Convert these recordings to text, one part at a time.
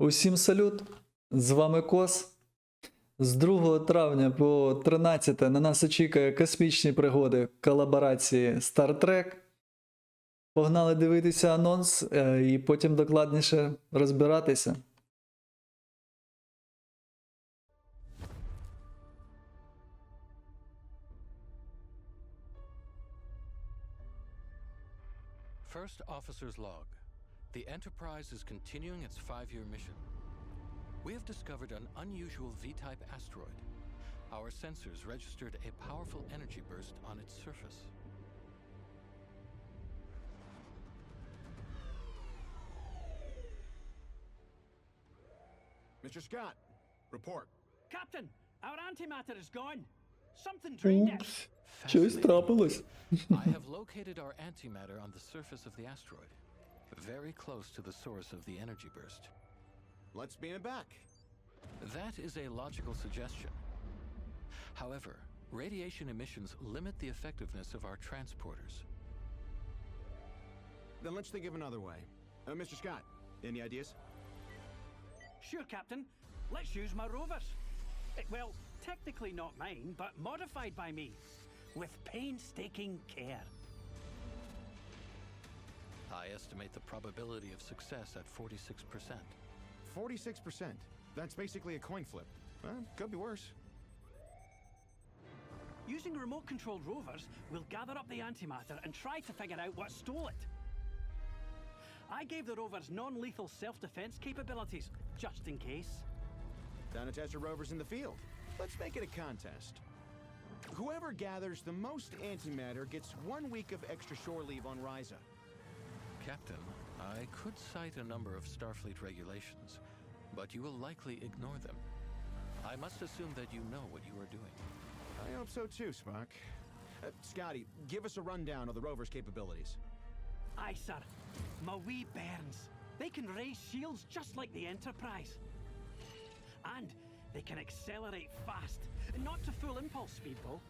Усім салют! З вами Кос. З 2 травня по 13 на нас очікує космічні пригоди колаборації Star Trek. Погнали дивитися анонс е, і потім докладніше розбиратися. First Officer's Log. The Enterprise is continuing its five year mission. We have discovered an unusual V type asteroid. Our sensors registered a powerful energy burst on its surface. Mr. Scott, report. Captain, our antimatter is gone. Something drained it. Упс, щось Fascinating. трапилось. I have located our antimatter on the surface of the asteroid, very close to the source of the energy burst. Let's beam it back. That is a logical suggestion. However, radiation emissions limit the effectiveness of our transporters. Then let's think of another way. Uh, Mr. Scott, any ideas? Sure, Captain. Let's use my rovers. Eh, well, technically not mine, but modified by me. With painstaking care. I estimate the probability of success at 46%. 46%. That's basically a coin flip. Well, could be worse. Using remote controlled rovers, we'll gather up the antimatter and try to figure out what stole it. I gave the rovers non lethal self defense capabilities, just in case. Time to test our rovers in the field. Let's make it a contest. Whoever gathers the most antimatter gets one week of extra shore leave on Ryza. Captain, I could cite a number of Starfleet regulations, but you will likely ignore them. I must assume that you know what you are doing. I hope so too, Spock. Uh, Scotty, give us a rundown of the rover's capabilities. Aye, sir. My wee bairns. They can raise shields just like the Enterprise. And they can accelerate fast. Not to full impulse speed, though.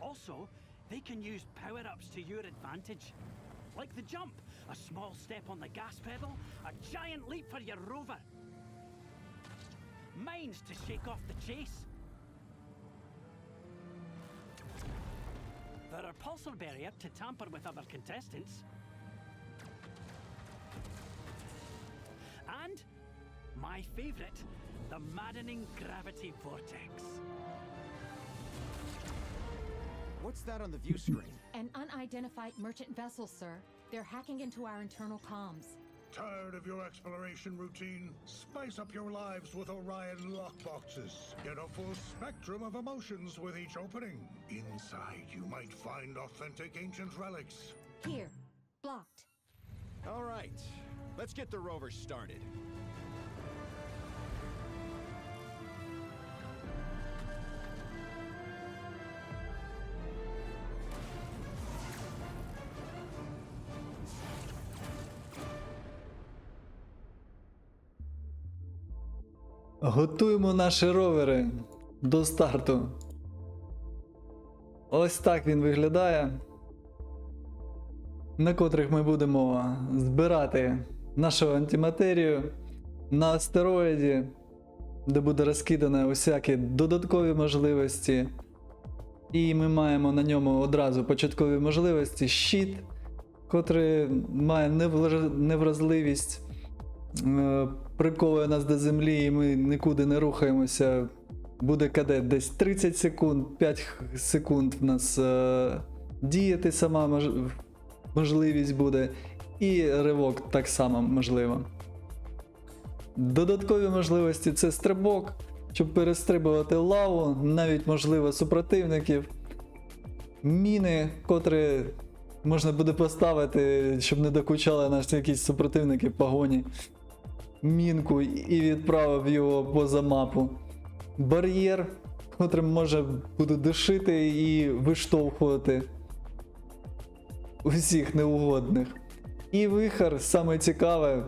Also, they can use power ups to your advantage. Like the jump, a small step on the gas pedal, a giant leap for your rover. Mines to shake off the chase. There are pulsar barrier to tamper with other contestants. And my favorite, the maddening gravity vortex. What's that on the view screen? An unidentified merchant vessel, sir. They're hacking into our internal comms. Tired of your exploration routine? Spice up your lives with Orion lockboxes. Get a full spectrum of emotions with each opening. Inside, you might find authentic ancient relics. Here, blocked. All right, let's get the rover started. Готуємо наші ровери до старту. Ось так він виглядає. На котрих ми будемо збирати нашу антиматерію на астероїді, де буде розкидано усякі додаткові можливості. І ми маємо на ньому одразу початкові можливості щит, котрий має невразливість е, приковує нас до землі, і ми нікуди не рухаємося. Буде кадет десь 30 секунд, 5 секунд в нас е, діяти сама мож... можливість буде, і ривок так само можливо. Додаткові можливості це стрибок, щоб перестрибувати лаву, навіть можливо супротивників. Міни, котрі можна буде поставити, щоб не докучали нас якісь супротивники в погоні мінку і відправив його поза мапу. Бар'єр, котрим може буде душити і виштовхувати усіх неугодних. І вихар, саме цікаве,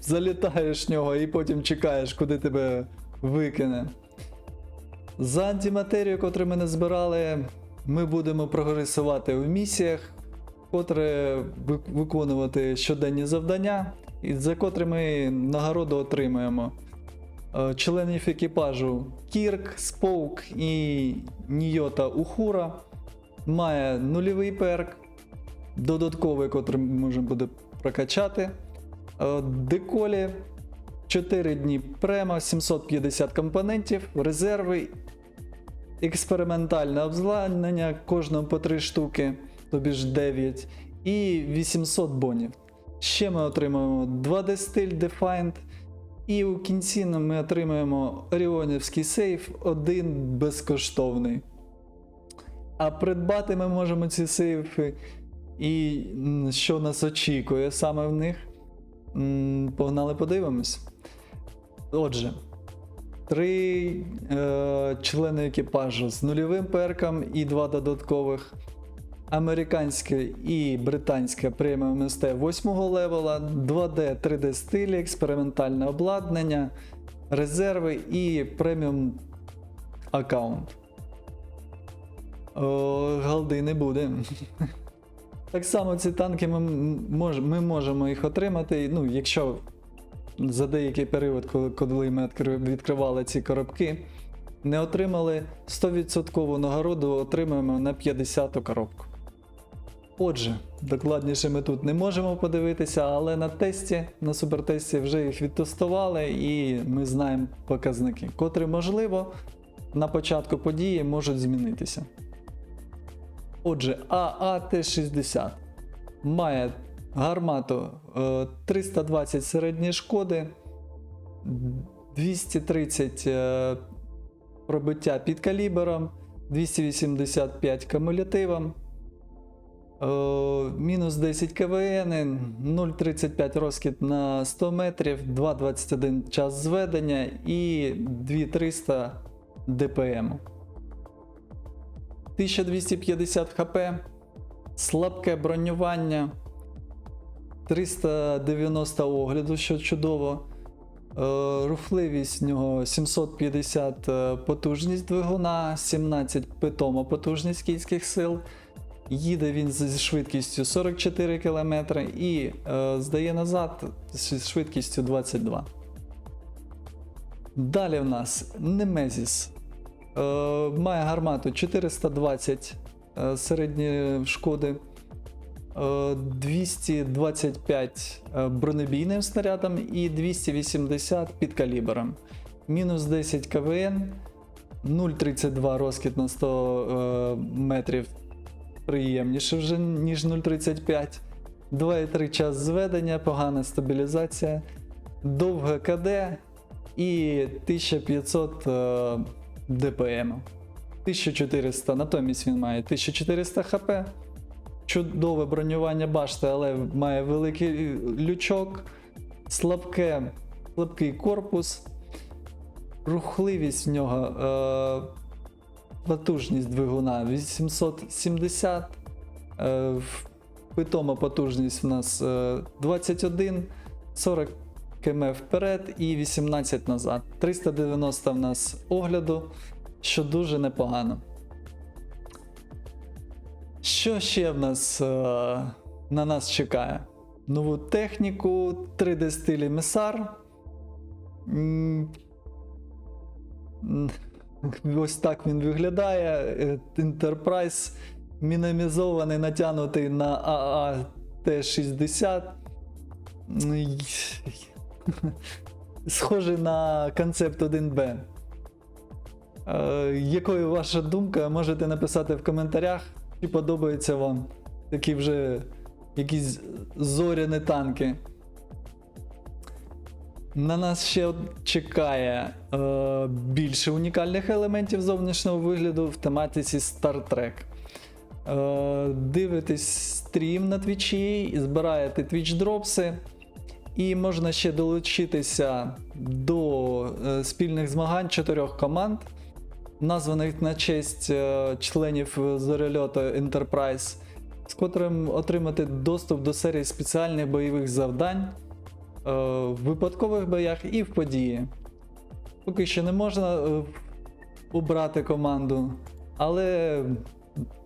залітаєш в нього і потім чекаєш, куди тебе викине. За антиматерію, котру ми не збирали, ми будемо прогресувати в місіях. котре виконувати щоденні завдання, і за котрими нагороду отримуємо. Е, Членів екіпажу Кірк, Споук і Нійота Ухура має нульовий перк, додатковий, котрий можна буде прокачати. Е, Деколі 4 дні према, 750 компонентів, резерви, експериментальне обладнання, кожному по 3 штуки, тобі ж 9, і 800 бонів. Ще ми отримаємо 2D стиль Defined, і у кінці ми отримаємо Оріонівський сейф, один безкоштовний. А придбати ми можемо ці сейфи. І що нас очікує саме в них? Погнали подивимось. Отже, три е, члени екіпажу з нульовим перком і два додаткових. Американське і британське преміум СТ 8 левела, 2D 3D стилі, експериментальне обладнання, резерви і преміум аккаунт. Галди не буде. Так само ці танки ми, мож, ми можемо їх отримати, ну, якщо за деякий період, коли, коли ми відкривали ці коробки, не отримали 100% нагороду, отримаємо на 50-ту коробку. Отже, докладніше ми тут не можемо подивитися, але на тесті, на супертесті вже їх відтестували і ми знаємо показники, котрі, можливо, на початку події можуть змінитися. Отже, ААТ-60 має гармату е, 320 середньої шкоди, 230 е, пробиття під калібром, 285 кумулятивом, е, мінус 10 КВН, 0,35 розкид на 100 метрів, 2,21 час зведення і 2300 ДПМ. 1250 хп, слабке бронювання, 390 огляду, що чудово. Е, Рухливість в нього 750 е, потужність двигуна, 17 питома потужність кінських сил. Їде він зі швидкістю 44 км і е, здає назад зі швидкістю 22. Далі в нас Немезіс. Е, має гармату 420 е, середньої шкоди, е, 225 е, бронебійним снарядом і 280 під калібром. Мінус 10 КВН, 0,32 розкид на 100 е, метрів. Приємніше вже, ніж 0,35. 2,3 час зведення, погана стабілізація, довге КД і 1500 е, ДПМ. 1400, натомість він має 1400 хп. Чудове бронювання башти, але має великий лючок, слабке, слабкий корпус, рухливість в нього, е, потужність двигуна 870, е, питома потужність у нас е, 21, 40 км вперед і 18 назад. 390 в нас огляду, що дуже непогано. Що ще в нас е, на нас чекає? Нову техніку, 3D стилі Месар. Ось так він виглядає. Е, Enterprise мінімізований, натягнутий на ААТ-60. М, Схожий на концепт 1Б. Е, якою ваша думка? Можете написати в коментарях, чи подобаються вам такі вже якісь зоряні танки. На нас ще чекає е, більше унікальних елементів зовнішнього вигляду в тематиці Star Trek. Е, дивитесь стрім на твічі, збираєте твіч дропси, і можна ще долучитися до е, спільних змагань чотирьох команд, названих на честь е, членів зорельоту Enterprise, з котрим отримати доступ до серії спеціальних бойових завдань в випадкових боях і в події. Поки що не можна е, обрати команду, але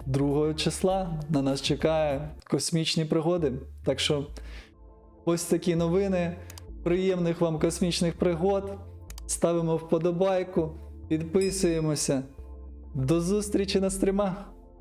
2 числа на нас чекає космічні пригоди. Так що ось такі новини. Приємних вам космічних пригод. Ставимо вподобайку, підписуємося. До зустрічі на стрімах!